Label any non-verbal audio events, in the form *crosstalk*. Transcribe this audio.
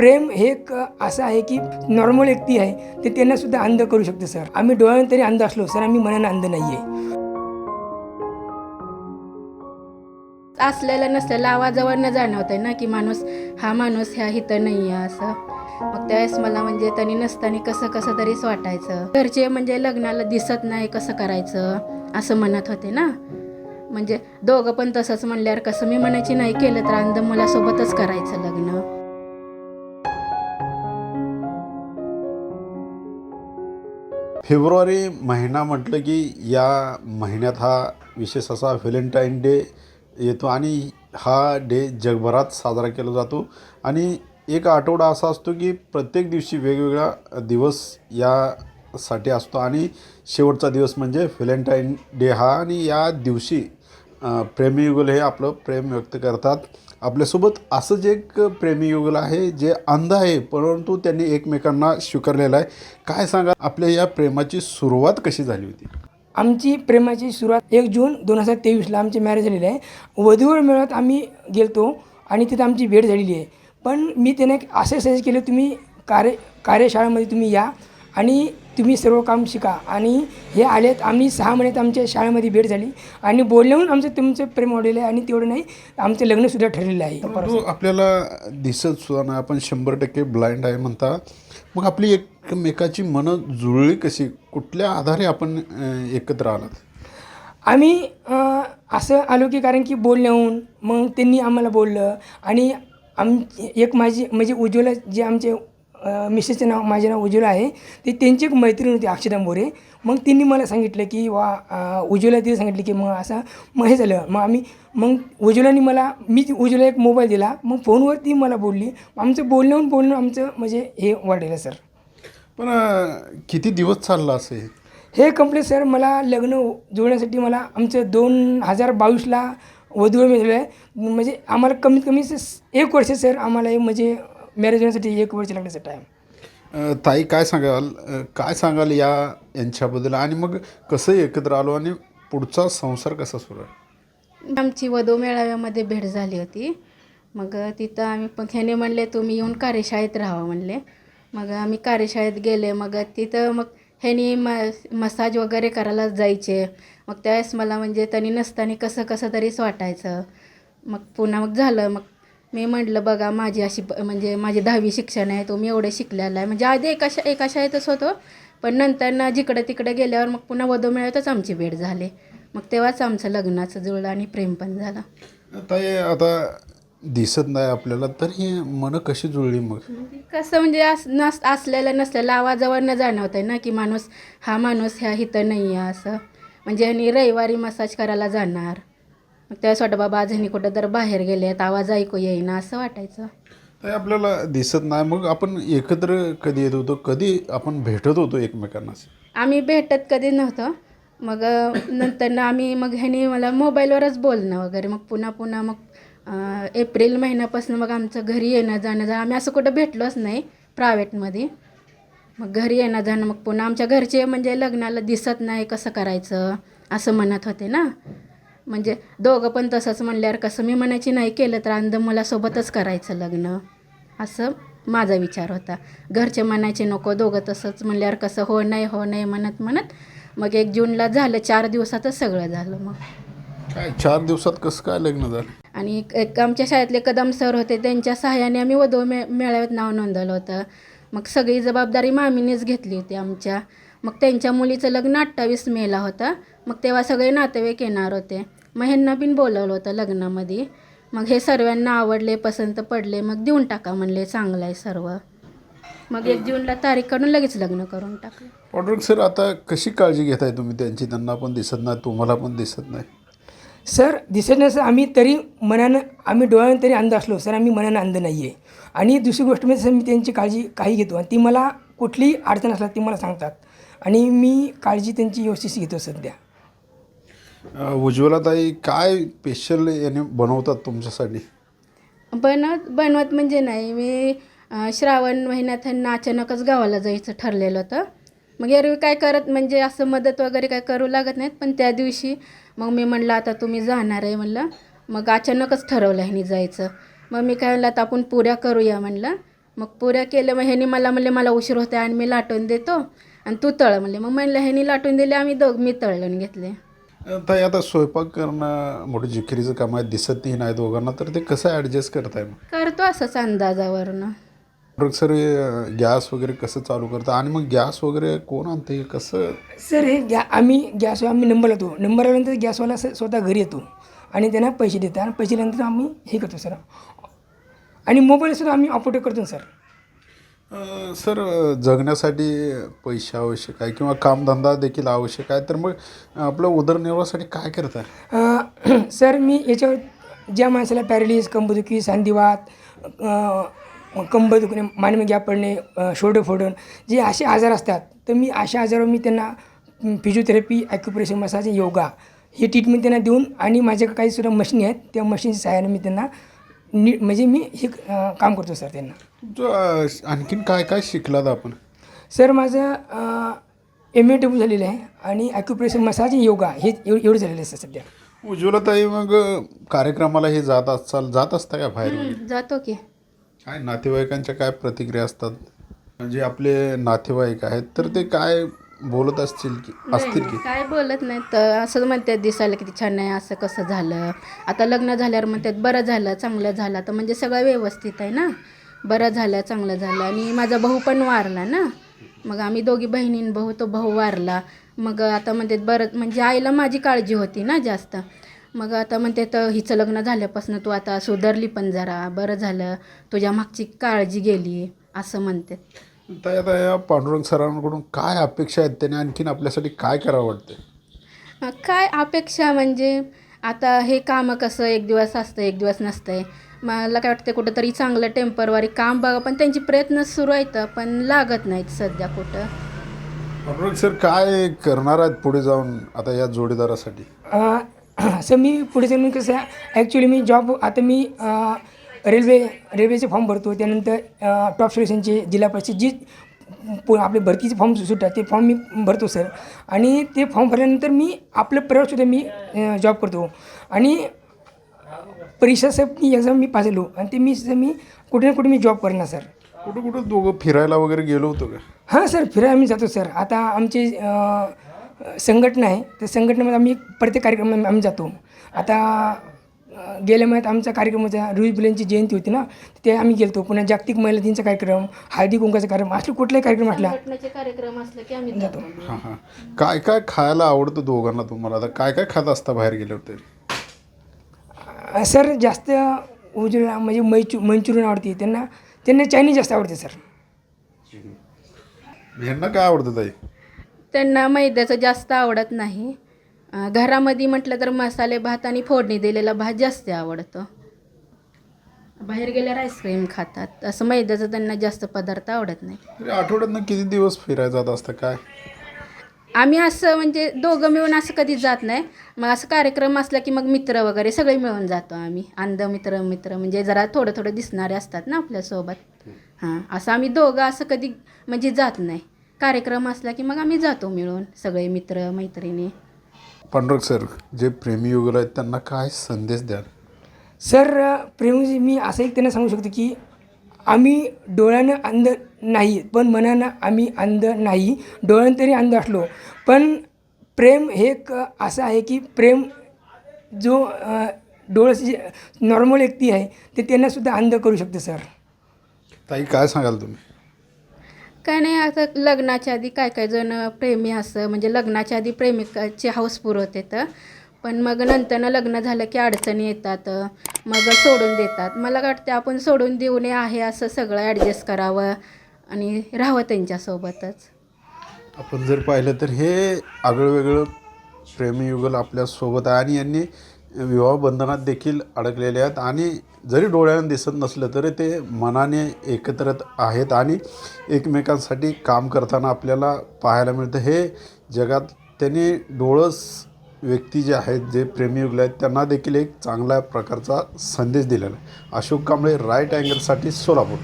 प्रेम हे एक असं आहे की नॉर्मल व्यक्ती आहे ते त्यांना सुद्धा अंध करू शकते सर आम्ही डोळ्याने तरी अंध असलो सर आम्ही मनानं अंध नाही आहे असलेला नसलेला आवाजावरनं जाणवत आहे ना की माणूस हा माणूस ह्या इथं नाही आहे असं. मग त्यावेळेस मला म्हणजे त्यांनी नसताना कसं कसं तरीच वाटायचं. घरचे म्हणजे लग्नाला दिसत नाही कसं करायचं असं म्हणत होते ना. म्हणजे दोघं पण तसंच म्हणल्यावर कसं मी म्हणायची नाही केलं तर अंध मुलासोबतच करायचं लग्न. फेब्रुवारी महिना म्हटलं की या महिन्यात हा विशेष असा व्हॅलेंटाईन डे येतो आणि हा डे जगभरात साजरा केला जातो. आणि एक आठवडा असा असतो की प्रत्येक दिवशी वेगवेगळा दिवस यासाठी असतो आणि शेवटचा दिवस म्हणजे व्हॅलेंटाईन डे हा. आणि या दिवशी प्रेमयुगल हे आपलं प्रेम व्यक्त करतात. आपल्यासोबत असंच एक प्रेमीयुगल आहे जे अंध आहे परंतु त्यांनी एकमेकांना स्वीकारलेलं आहे. काय सांगा आपल्या या प्रेमाची सुरुवात कशी झाली होती? आमची प्रेमाची सुरुवात एक जून दोन हजार तेवीसला आमची मॅरेज झालेली आहे. वधूवर मिळत आम्ही गेलतो आणि तिथं आमची भेट झालेली आहे. पण मी त्याने असे सजेस्ट केले तुम्ही कार्य कार्यशाळेमध्ये तुम्ही या आणि तुम्ही सर्व काम शिका. आणि हे आलेत आम्ही सहा महिन्यात आमच्या शाळेमध्ये भेट झाली. आणि बोलण्याहून आमचं तुमचं प्रेम वाढलेलं आहे आणि तेवढं नाही आमचं लग्नसुद्धा ठरलेलं आहे. परंतु आपल्याला दिसत सुद्धा नाही. आपण शंभर टक्के ब्लाइंड आहे म्हणता. मग आपली एकमेकाची मनं जुळली कशी? कुठल्या आधारे आपण एकत्र आलात? आम्ही असं आलो की कारण की बोलण्याहून मग त्यांनी आम्हाला बोललं. आणि आम एक माझी म्हणजे उज्ज्वला जे आमचे मिसेसचं नाव माझे नाव उज्ज्वला आहे. ते त्यांची एक मैत्रीण होती अक्षदा मोरे मग त्यांनी मला सांगितलं की वा अं, उज्ज्वला तिने सांगितलं की मग असं मग हे झालं. मग आम्ही मग उज्ज्वलानी मला मी ती उज्ज्वला एक मोबाईल दिला. मग फोनवर ती मला बोलली. आमचं बोलण्याहून बोलणं आमचं म्हणजे हे वाढलेलं सर. पण किती दिवस चालला असे हे? कंप्लीट सर मला लग्न जुळण्यासाठी मला आमचं दोन हजार बावीसला वधूवर मिळालं आहे. म्हणजे आम्हाला कमीत कमी स- एक वर्ष सर आम्हाला हे म्हणजे मॅरेज होण्यासाठी एक वर्ष लागलं सर टाईम ताई काय सांगाल? काय सांगाल या यांच्याबद्दल? आणि मग कसं एकत्र आलो आणि पुढचा संसार कसा सुरू आहे? आमची वधू मेळाव्यामध्ये भेट झाली होती. मग तिथं आम्ही पण ह्याने म्हणले तुम्ही येऊन कार्यशाळेत राहा म्हणले. मग आम्ही कार्यशाळेत गेले. मग तिथं मग ह्यानी म मसाज वगैरे करायला जायचे. मग त्यावेळेस मला म्हणजे त्यांनी नसताना कसं कसं तरीच वाटायचं मग पुन्हा मग झालं. मग मी म्हटलं बघा माझी अशी म्हणजे माझी दहावी शिक्षण आहे तुम्ही एवढे शिकलेला आहे. म्हणजे आधी एका शा एका शाळेतच होतो. पण नंतर ना जिकडे तिकडे गेल्यावर मग पुन्हा वधू मेळ्यातच आमची भेट झाली. मग तेव्हाच आमचं लग्नाचं जुळलं आणि प्रेम पण झालं. ताई आता दिसत नाही आपल्याला तर ही मनं कशी जुळली मग? कसं म्हणजे अस नस असलेलं नसलेलं आवाजावरनं जाणवत आहे ना की माणूस हा माणूस ह्या इथं नाही आहे असं. म्हणजे ह्यानी रविवारी मसाज करायला जाणार. मग त्यावेळेस वाटतं बाबा आज ह्यानी कुठं तर बाहेर गेलेत आवाज ऐकू येईना असं वाटायचं. ताई आपल्याला दिसत नाही. मग आपण एकत्र कधी येत होतो? कधी आपण भेटत होतो एकमेकांना? आम्ही भेटत कधी नव्हतं. मग नंतर ना आम्ही मग ह्यानी मला मोबाईलवरच बोलणं वगैरे मग पुन्हा पुन्हा मग एप्रिल महिन्यापासून मग आमचं घरी येणं जाणं जाणं आम्ही असं कुठं भेटलोच नाही प्रायव्हेटमध्ये. मग घरी येणं जाणं मग पुन्हा आमच्या घरचे म्हणजे लग्नाला दिसत नाही कसं करायचं असं म्हणत होते ना. म्हणजे दोघं पण तसंच म्हणल्यावर कसं मी म्हणायची नाही केलं तर अंध मुलासोबतच करायचं लग्न. असं माझा विचार होता. घरचे म्हणायचे नको दोघं तसंच. म्हणल्यावर कसं हो नाही हो नाही म्हणत म्हणत मग एक जूनला झालं चार दिवसातच सगळं झालं मग. काय चार दिवसात कसं काय लग्न झालं? आणि एक- एक आमच्या शाळेतले कदम सर होते त्यांच्या सहाय्याने आम्ही वधू मे मेळाव्यात नाव नोंदवलं होतं. मग सगळी जबाबदारी मामीनेच घेतली होती आमच्या. मग त्यांच्या मुलीचं लग्न अठ्ठावीस मेला होता. मग तेव्हा सगळे नातेवाईक येणार होते. मग ह्यांना बिन बोलवलं होतं लग्नामध्ये. मग हे सर्वांना आवडले पसंत पडले मग देऊन टाका म्हणले चांगलं आहे सर्व. मग एक जूनला तारीख काढून लगेच लग्न करून टाकलं. पांडुरंग सर आता कशी काळजी घेताय तुम्ही? त्यांची त्यांना पण दिसत नाही तुम्हाला पण दिसत नाही. सर दिसत नाही सर. आम्ही तरी मनानं आम्ही डोळ्यानं तरी अंध असलो. सर आम्ही मनानं अंध नाही आहे आणि दुसरी गोष्ट म्हणजे सर मी त्यांची काळजी काही घेतो आणि ती मला कुठलीही अडचण असला ती मला सांगतात. आणि मी काळजी त्यांची व्यवस्थित घेतो सध्या. उज्ज्वलाताई काय स्पेशल याने बनवतात तुमच्यासाठी? बनवत बनवत म्हणजे नाही. मी अं, श्रावण महिन्यात ह्यांना अचानकच गावाला जायचं ठरलेलं होतं. मग एरवी काय करत म्हणजे असं मदत वगैरे काय करू लागत नाहीत पण त्या दिवशी मग मी म्हणलं आता तुम्ही जाणार आहे म्हणलं. मग अचानकच ठरवलं ह्यानी जायचं. मग मी काय म्हणलं आता आपण पुऱ्या करूया म्हणलं. मग पुऱ्या केल्या मग ह्यानी मला म्हणले मला उशीर होते आणि मी लाटून देतो आणि तू तळ म्हणले. मग म्हणलं ह्यानी लाटून दिले आम्ही दोघ मी तळून घेतले. ताई आता स्वयंपाक करणं मोठी जिकिरीचं काम आहे दिसतही नाही दोघांना तर ते कसं ॲडजस्ट करताय मग? करतो असंच अंदाजावरनं. सर हे गॅस वगैरे कसं चालू करतं? आणि मग गॅस वगैरे कोण आणते? कसं? सर हे गॅ आम्ही गॅस आम्ही नंबर लावतो. नंबर आल्यानंतर गॅसवाला स- स्वतः घरी येतो. आणि त्यांना पैसे देतात. आणि पैसे दिल्यानंतर आम्ही हे करतो सर. आणि मोबाईलसुद्धा आम्ही ऑपरेट करतो सर. सर जगण्यासाठी पैसे आवश्यक आहे किंवा कामधंदा देखील आवश्यक आहे. तर मग आपलं उदरनिर्वाहासाठी काय करताय? अं, *clears throat* सर मी याच्यावर ज्या माणसाला पॅरालिस कंबदुखी सांधिवात अं, कंबर दुखणे मानवी गॅप पडणे अं, शोल्डर फोडण जे असे आजार असतात तर मी अशा आजारावर मी त्यांना फिजिओथेरपी ॲक्युप्रेशर मसाज योगा हे ट्रीटमेंट त्यांना देऊन आणि माझ्याकडे काही सुद्धा मशीनी आहेत त्या मशीनच्या सहाय्याने मी त्यांना नी म्हणजे मी हे काम करतो सर त्यांना. तुमचं अं, आणखीन काय काय शिकलात आपण? सर माझं एम ए डब्ल्यू झालेलं आहे आणि ॲक्युप्रेशर मसाज योगा हे एव एवढं झालेलं आहे सर सध्या. उज्ज्वलताई मग कार्यक्रमाला हे जात असाल जात असता का बाहेर वगैरे? जातो की. काय नातेवाईकांच्या काय प्रतिक्रिया असतात? म्हणजे आपले नातेवाईक आहेत तर ते काय बोलत असतील की असतील की? काय बोलत नाही तर असं म्हणतात दिसायला किती छान आहे असं कसं झालं? आता लग्न झाल्यावर म्हणतात बरं झालं चांगलं झालं. तर म्हणजे सगळं व्यवस्थित आहे ना? बरं झालं चांगलं झालं. आणि माझा भाऊ पण वारला ना? मग आम्ही दोघी बहिणीन भाऊ तो भाऊ वारला. मग आता म्हणतात बरं म्हणजे आईला माझी काळजी होती ना जास्त. मग आता म्हणते तर हिचं लग्न झाल्यापासून तू आता सुधारली पण जरा. बरं झालं तुझ्या मागची काळजी गेली असं म्हणते तर आता या पांडुरंग सरांकडून काय अपेक्षा आहेत त्याने? आणखीन आपल्यासाठी काय करावं वाटतं काय अपेक्षा म्हणजे आता हे कामं कसं एक दिवस असतं एक दिवस नसतंय. मला काय वाटतं कुठंतरी चांगलं टेम्परवारी काम बघा. पण त्यांचे प्रयत्न सुरू आहेत पण लागत नाहीत सध्या कुठं. पांडुरंग सर काय करणार आहेत पुढे जाऊन आता या जोडीदारासाठी? अं, असं *clears throat* मी पुढे जाऊन कसं ॲक्च्युली मी जॉब आता मी रेल्वे रेल्वेचे फॉर्म भरतो त्यानंतर टॉप सिलेक्शनचे जिल्हा परिषद जी पु आपले भरतीचे फॉर्म सुटतात ते फॉर्म मी भरतो सर. आणि ते फॉर्म भरल्यानंतर मी आपलं प्रयोगसुद्धा मी जॉब करतो. आणि परीक्षा सर मी एक्झाम मी पास झालो आणि ते मी मी कुठे ना कुठे मी जॉब करणार सर. कुठं कुठं दोघं फिरायला वगैरे गेलो होतो का? हां सर फिरायला आम्ही जातो सर. आता आमची संघटना आहे. त्या संघटनेमध्ये आम्ही प्रत्येक कार्यक्रमात आम्ही जातो. आता गेल्या महिन्यात आमचा कार्यक्रम होता रुई बुलेंची जयंती होती ना ते आम्ही गेलतो. पुन्हा जागतिक महिला दिनचा कार्यक्रम हळदी कुंकाचा कार्यक्रम असले कुठलाही कार्यक्रम असला कार्यक्रम असले की आम्ही जातो. हां हां. काय काय खायला आवडतं दोघांना तुम्हाला? आता काय काय खात असता बाहेर गेल्यावर तरी अं, सर जास्त उजळा म्हणजे मैचू मंचुरियन आवडते. त्यांना त्यांना चायनीज जास्त आवडते सर. ह्यांना काय आवडतं ताई? त्यांना मैद्याचं जास्त आवडत नाही. घरामध्ये म्हटलं तर मसाले भात आणि फोडणी दिलेला भात जास्त आवडतो. बाहेर गेल्यावर आईस्क्रीम खातात. असं मैद्याचं त्यांना जास्त पदार्थ आवडत नाही. आठवड्यातनं किती दिवस फिरायला जात असतं काय? आम्ही असं म्हणजे दोघं मिळून असं कधी जात नाही. मग असं कार्यक्रम असला की मग मित्र वगैरे सगळे मिळून जातो आम्ही. अंध मित्र मित्र म्हणजे जरा थोडं थोडं दिसणारे असतात ना आपल्यासोबत हां असं आम्ही दोघं असं कधी म्हणजे जात नाही. कार्यक्रम असला की मग आम्ही जातो मिळून सगळे मित्र मैत्रिणी. पांडुरंग सर जे प्रेमी युगल आहेत त्यांना काय संदेश द्याल? सर प्रेमजी मी असं एक त्यांना सांगू शकतो की आम्ही डोळ्यानं अंध नाही पण मनानं आम्ही अंध नाही. डोळ्यानं तरी अंध असलो. पण प्रेम हे एक असं आहे की प्रेम जो डोळ्याची जे नॉर्मल व्यक्ती आहे ते त्यांनासुद्धा अंध करू शकते सर. ताई काय सांगाल तुम्ही? काय नाही आता लग्नाच्या आधी काय काय जण प्रेमी असं म्हणजे लग्नाच्या आधी प्रेमिकाची हाऊस पुरवते तर. पण मग नंतरनं लग्न झालं की अडचणी येतात मग सोडून देतात. मला वाटतं आपण सोडून देऊ नये आहे असं सगळं ॲडजस्ट करावं आणि राहावं त्यांच्यासोबतच. आपण जर पाहिलं तर हे आगळं वेगळं प्रेमीयुगल आपल्यासोबत आहे आणि यांनी विवाह बंधनात देखील अडकलेले आहेत. आणि जरी डोळ्यानं दिसत नसलं तरी ते मनाने एकत्र आहेत आणि एकमेकांसाठी काम करताना आपल्याला पाहायला मिळतं. हे जगात त्यांनी डोळस व्यक्ती जे आहेत जे प्रेमीयुगले आहेत त्यांना देखील एक चांगल्या प्रकारचा संदेश दिलेला आहे. अशोक कांबळे राईट अँगलसाठी सोलापूर.